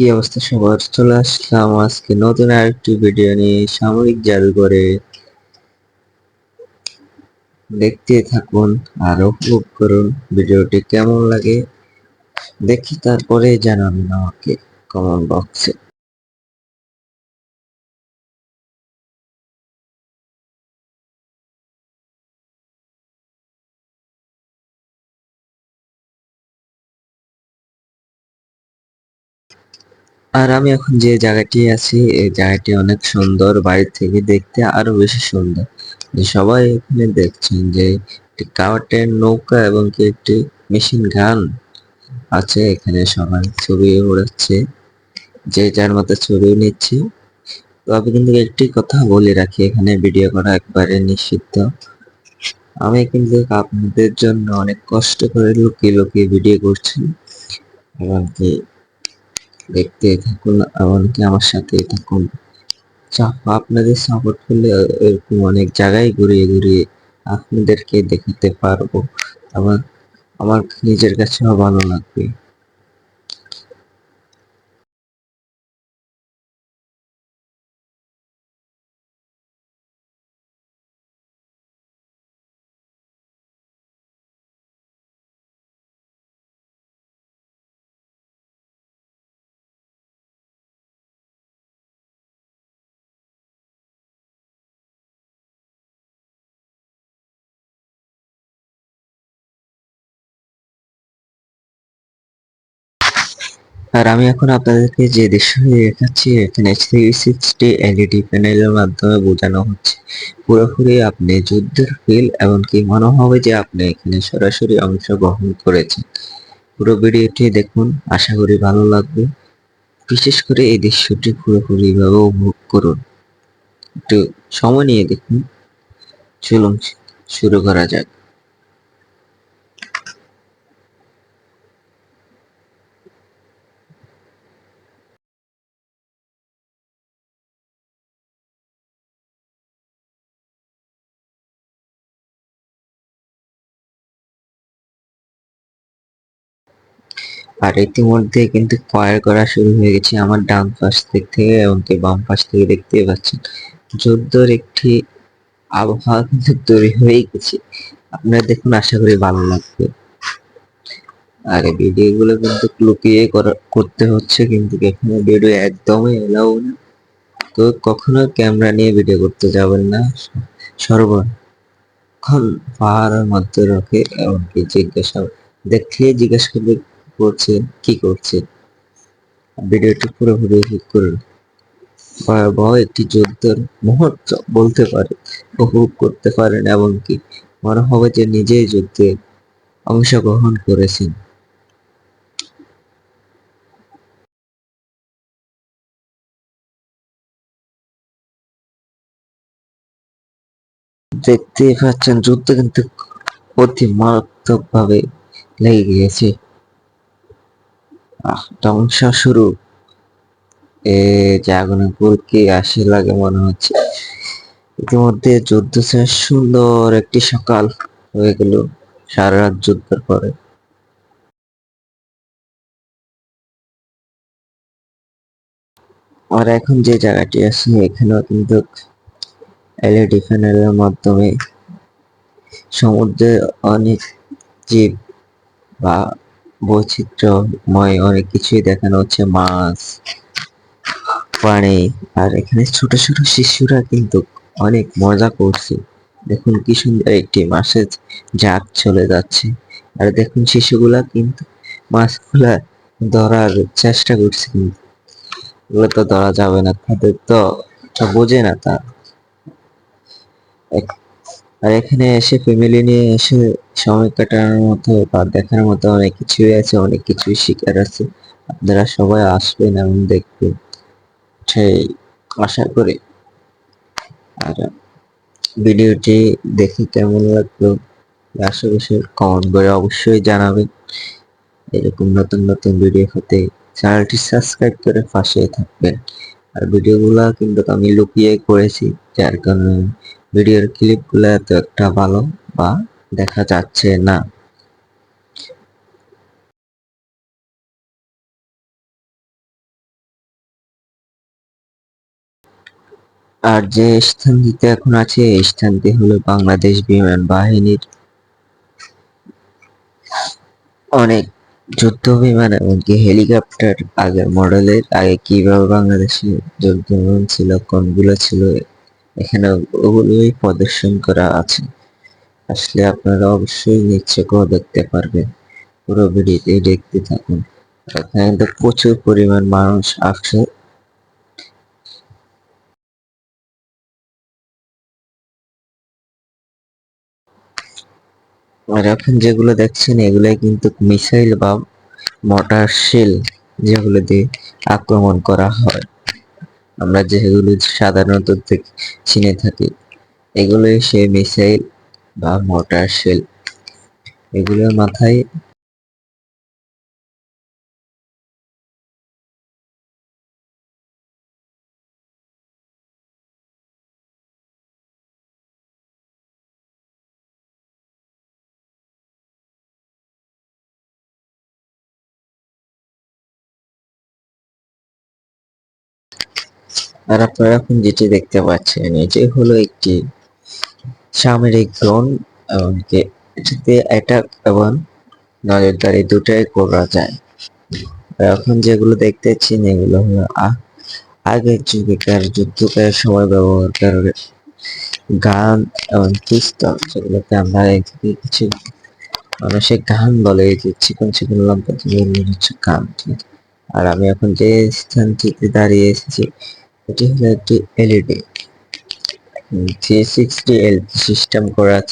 কি অবস্থা? সবার চলে আসলাম আজকে নতুন আরেকটি ভিডিও নিয়ে সামরিক জাদুঘরে। দেখতে থাকুন আর উপভোগ করুন ভিডিওটি কেমন লাগে দেখি তারপরে জানাবেন আমাকে কমেন্ট বক্সে আর আমি এখন যে জায়গাটি আছি, এই জায়গাটি অনেক সুন্দর বাইরে থেকে দেখতে আরও বেশি সুন্দর। যে সবাই এখানে দেখছেন যে একটি কাওয়াটের নৌকা এবং কি একটি মেশিন গান আছে, এখানে সবাই ছবি উড়াচ্ছে, যে যার মতো ছবি নিচ্ছে। তো আমি কিন্তু একটি কথা বলে রাখি, এখানে ভিডিও করা একবারে নিষিদ্ধ। আমি কিন্তু আপনাদের জন্য অনেক কষ্ট করে লুকিয়ে লুকিয়ে ভিডিও করছি। এবং কি দেখতে থাকুন, এমনকি আমার সাথে থাকুন। আপনাদের সাপোর্ট করলে এরকম অনেক জায়গায় ঘুরিয়ে ঘুরিয়ে আপনাদেরকে দেখাতে পারব। আমার আমার নিজের কাছেও ভালো লাগবে। আর আমি এখন আপনাদেরকে যে দৃশ্য দেখাচ্ছি, এখানে থ্রি সিক্সটি এলইডি প্যানেলের মাধ্যমে বোঝানো হচ্ছে। পুরোপুরি আপনি যুদ্ধের ফিল এমনকি মনে হবে যে আপনি এখানে সরাসরি অংশগ্রহণ করেছেন। পুরো ভিডিওটি দেখুন, আশা করি ভালো লাগবে। বিশেষ করে এই দৃশ্যটি পুরোপুরি ভাবে উপভোগ করুন। একটু সময় নিয়ে দেখুন। চলুন, শুরু করা যাক। আর ইতিমধ্যে কিন্তু ফায়ার করা শুরু হয়ে গেছে আমার ডান পাশ দিক থেকে এমনকি বাম পাশ থেকে দেখতে পাচ্ছেন। যুদ্ধর একটি আবহাওয়া কিন্তু তৈরি হয়ে গেছে। আপনারা দেখুন, আশা করি ভালো লাগবে। আর ভিডিওগুলো কিন্তু লুকিয়ে করতে হচ্ছে কিন্তু এখানে ভিডিও একদমই এলাও না। তো কখনো ক্যামেরা নিয়ে ভিডিও করতে যাবেন না। সর্বক্ষণ পাহাড়ের মধ্যে রাখে এমনকি জিজ্ঞাসা দেখলে জিজ্ঞাসা করবে করছেন কি করছেন ভিডিওটি পুরোপুরি উপভোগ করুন। ভয়াবহ একটি যুদ্ধের মুহূর্ত বলতে পারে, উপভোগ করতে পারেন এমনকি মনে হবে যে নিজেই যুদ্ধে অংশগ্রহণ করেছেন। দেখতে পাচ্ছেন, যুদ্ধ কিন্তু অতি মারাত্মক ভাবে লেগে গিয়েছে। ধ্বংস শুরু। এ জাগরণ পুরকে আসে লাগে মনে হচ্ছে? ইতিমধ্যে যুদ্ধ শেষ, সুন্দর একটি সকাল হয়ে গেল সারা রাত যুদ্ধের পরে। আর এখন যে জায়গাটি আছে, এখানেও কিন্তু এলইডি প্যানেলের মাধ্যমে সমুদ্রের অনেক জীব বা বৈচিত্র্যময় অনেক কিছুই দেখানো হচ্ছে, মাছ, প্রাণী, আর এখানে ছোট ছোট শিশুরা কিন্তু অনেক মজা করছে। দেখুন কি সুন্দর একটি মাছের জাত চলে যাচ্ছে। আর দেখুন শিশুগুলা কিন্তু মাছগুলা ধরার চেষ্টা করছে কিন্তু। এগুলো তো ধরা যাবে না, তাদের তো বোঝে না তা। আর এখানে এসে ফ্যামিলি নিয়ে এসে সময় কাটানোর মতো বা দেখার মতো অনেক কিছুই আছে, অনেক কিছুই শিকার আছে। আপনারা সবাই আসবেন এবং দেখবেন। সেই আশা করি। আর ভিডিওটি দেখে কেমন লাগল? আশেপাশে কমেন্ট করে অবশ্যই জানাবেন। এরকম নতুন নতুন ভিডিও হতে চ্যানেলটি সাবস্ক্রাইব করে পাশে থাকবেন। আর ভিডিওগুলো কিন্তু আমি লুকিয়ে করেছি, যার কারণে ভিডিওর ক্লিপগুলো এত একটা ভালো বা দেখা যাচ্ছে না। আর যে স্থানটিতে এখন আছে, এই স্থানটি হলো বাংলাদেশ বিমান বাহিনীর অনেক যুদ্ধ বিমান এমনকি হেলিকপ্টার আগের মডেলের, আগে কীভাবে বাংলাদেশে যুদ্ধ বিমান ছিল, কোনগুলো ছিল এখানে ওগুলোই প্রদর্শন করা আছে। আসলে আপনারা অবশ্যই নিশ্চয়ই দেখতে পারবেন। পুরো ভিডিওতে দেখতে থাকুন। এখানে তো প্রচুর পরিমাণ মানুষ আসছে আর এখন যেগুলো দেখছেন, এগুলাই কিন্তু মিসাইল বা মটার শেল যেগুলো দিয়ে আক্রমণ করা হয়। আমরা যেগুলো সাধারণত থেকে চিনে থাকি, এগুলোই সেই মিসাইল বা মটার শেল। এগুলোর মাথায় আর আপনারা এখন যেটি দেখতে পাচ্ছেন, এটি হলো একটি সামরিক ড্রোন এবং এটিতে অ্যাটাক এবং নজরদারি দুটাই করা যায়। এখন যেগুলো দেখতেছেন এগুলো হলো আগের যুগেকার যুদ্ধকার সময় ব্যবহার করে গান এবং পিস্তল যেগুলোকে আমরা কিছু মানুষের গান বলে চিকন চিকন যেগুলো হচ্ছে গান আর আমি এখন যে স্থানটিতে দাঁড়িয়ে এসেছি এটি হলো একটি LED three sixty L system করা আছে।